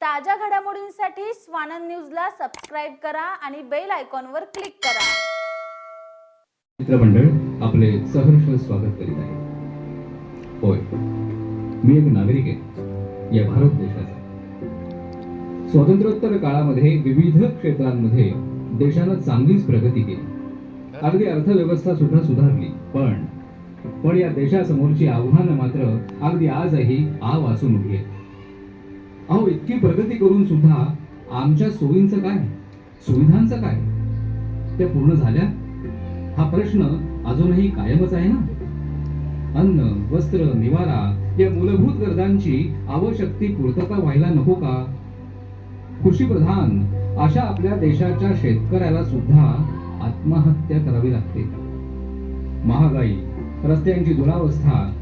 ताज्या घडामोडींसाठी स्वानंद न्यूजला सबस्क्राईब करा आणि बेल आयकॉनवर क्लिक करा. मित्रमंडळ आपले सहर्ष स्वागत करीत आहे. होय मी एक नागरिक आहे. या भारत देशाचा. स्वातंत्र्योत्तर काळामध्ये विविध क्षेत्रांमध्ये देशानं चांगलीच प्रगती केली. अगदी अर्थव्यवस्था सुद्धा सुधारली पण पण या देशासमोरची आव्हानं मात्र अगदी आजही आव असून उभी आहेत. अहो इतकी प्रगती करून सुद्धा आमच्या सोयींचं काय? सुविधांचं काय? त्या पूर्ण झाल्या? हा प्रश्न अजूनही कायमच आहे ना? अन्न वस्त्र निवारा या मूलभूत गरजांची आवश्यकती पूर्तता व्हायला नको का? कृषीप्रधान अशा आपल्या देशाच्या शेतकऱ्याला सुद्धा आत्महत्या करावी लागते. महागाई रस्त्यांची दुरावस्था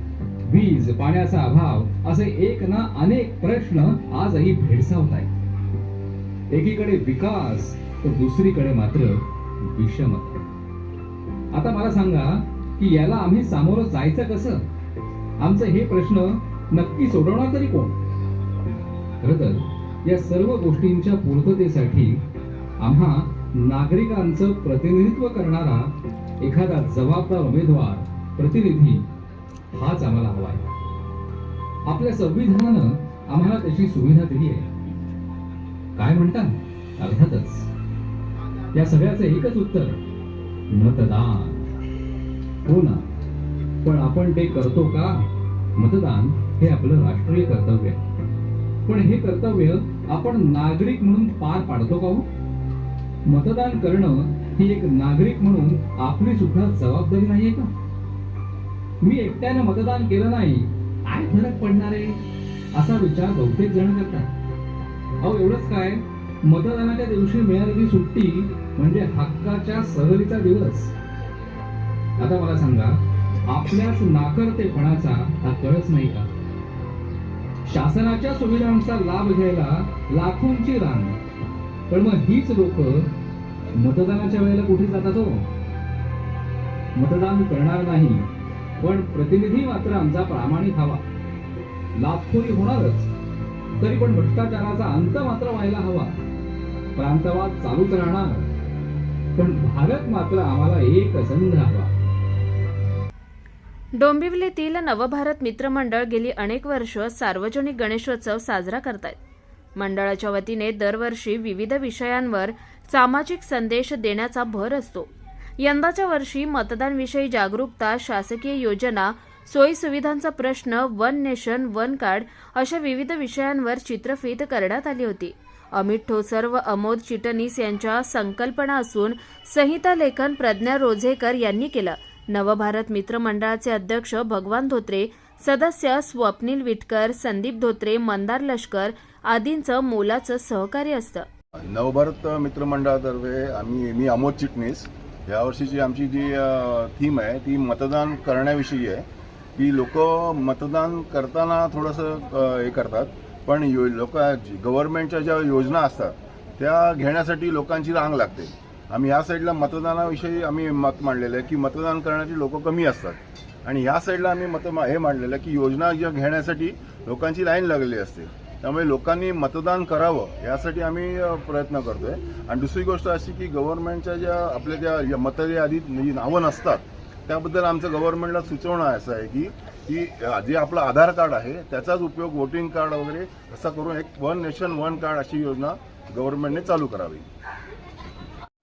वीज पाण्याचा अभाव असे एक ना अनेक प्रश्न आजही भेडसावत आहेत. एकीकडे विकास तर दुसरीकडे मात्र विषमता. आता मला सांगा की याला आम्ही सामोरं जायचं कसं? आमचे हे प्रश्न नक्की सोडवणार तरी कोण? खर तर या सर्व गोष्टींच्या पूर्ततेसाठी आम्हा नागरिकांचं प्रतिनिधित्व करणारा एखादा जबाबदार उमेदवार प्रतिनिधी हाच आम्हाला हवा आहे. आपल्या संविधानानं आम्हाला त्याची सुविधा दिली आहे. काय म्हणतात अर्थातच. या सगळ्याचं एकच उत्तर मतदान. हो ना? पण आपण ते करतो का? मतदान हे आपलं राष्ट्रीय कर्तव्य आहे. पण हे कर्तव्य आपण नागरिक म्हणून पार पाडतो का हो? मतदान करणं ही एक नागरिक म्हणून आपली सुद्धा जबाबदारी नाहीये का? मी एकट्यानं मतदान केलं नाही. काय फरक पडणार आहे? असा विचार बहुतेक जण करतात. अहो एवढंच काय? मतदानाच्या दिवशी मिळालेली सुट्टी म्हणजे हक्काच्या सहलीचा दिवस. आता मला सांगा आपल्याच नाकर्तेपणाचा हा कळच नाही का? शासनाच्या सुविधांचा लाभ घ्यायला लाखोंची रांग पण मग हीच लोक मतदानाच्या वेळेला कुठे जातात हो? मतदान करणार नाही. पण प्रतिनिधी मात्र आमचा प्रामाणिक हवा. लाभखोरी होणारच. तरी पण भ्रष्टाचाराचा अंत मात्र व्हायला हवा. प्रांतवाद चालूच राहणार. पण भारत मात्र आम्हाला एक संघ हवा. डोंबिवलीतील नवभारत मित्रमंडळ गेली अनेक वर्ष सार्वजनिक गणेशोत्सव साजरा करतायत. मंडळाच्या वतीने दरवर्षी विविध विषयांवर सामाजिक संदेश देण्याचा भर असतो. यंदाच्या वर्षी मतदानविषयी जागरूकता शासकीय योजना सोयी सुविधांचा प्रश्न वन नेशन वन कार्ड अशा विविध विषयांवर चित्रफित करण्यात आली होती. अमित ठोसर व अमोद चिटणीस यांच्या संकल्पना असून संहिता लेखन प्रज्ञा रोझेकर यांनी केलं. नवभारत मित्र मंडळाचे अध्यक्ष भगवान धोत्रे सदस्य स्वप्नील विटकर संदीप धोत्रे मंदार लष्कर आदींचं मोलाचं सहकार्य असतं. नवभारत मित्रमंडळातर्फे आम्ही मी अमोद चिटणीस. यावर्षीची आमची जी थीम आहे ती मतदान करण्याविषयी आहे. की लोक मतदान करताना थोडंसं हे करतात. पण यो लोक गव्हर्नमेंटच्या ज्या योजना असतात त्या घेण्यासाठी लोकांची रांग लागते. आम्ही या साईडला मतदानाविषयी आम्ही मत मांडलेलं आहे की मतदान करण्याची लोक कमी असतात. आणि या साईडला आम्ही मत मा- हे मांडलेलं आहे की योजना ज्या घेण्यासाठी लोकांची लाईन लागलेली असते. त्यामुळे लोकांनी मतदान करावं यासाठी आम्ही प्रयत्न करतोय. आणि दुसरी गोष्ट अशी की गव्हर्नमेंटच्या ज्या आपल्या ज्या या मतदार यादीत जी नावं नसतात त्याबद्दल आमचं गव्हर्नमेंटला सुचवणं असं आहे की की जे आपलं आधार कार्ड आहे त्याचाच उपयोग वोटिंग कार्ड वगैरे असा करून एक वन नेशन वन कार्ड अशी योजना गव्हर्नमेंटने चालू करावी.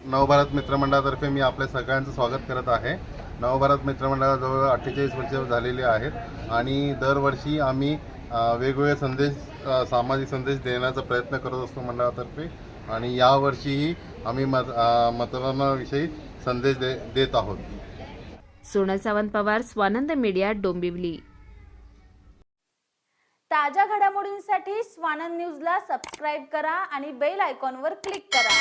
नवभारत मित्रमंडळातर्फे मी आपल्या सगळ्यांचं स्वागत करत आहे. नवभारत मित्रमंडळाजवळ अठ्ठेचाळीस वर्ष झालेले आहेत आणि दरवर्षी आम्ही वेगवेगळे संदेश सामाजिक संदेश देण्याचा प्रयत्न करत असतो मंडळातर्फे. आणि यावर्षीही आम्ही मत मतदानाविषयी संदेश दे देत आहोत. सोनल सावंत पवार स्वानंद मीडिया डोंबिवली. ताज्या घडामोडींसाठी स्वानंद न्यूजला सबस्क्राईब करा आणि बेल आयकॉनवर क्लिक करा.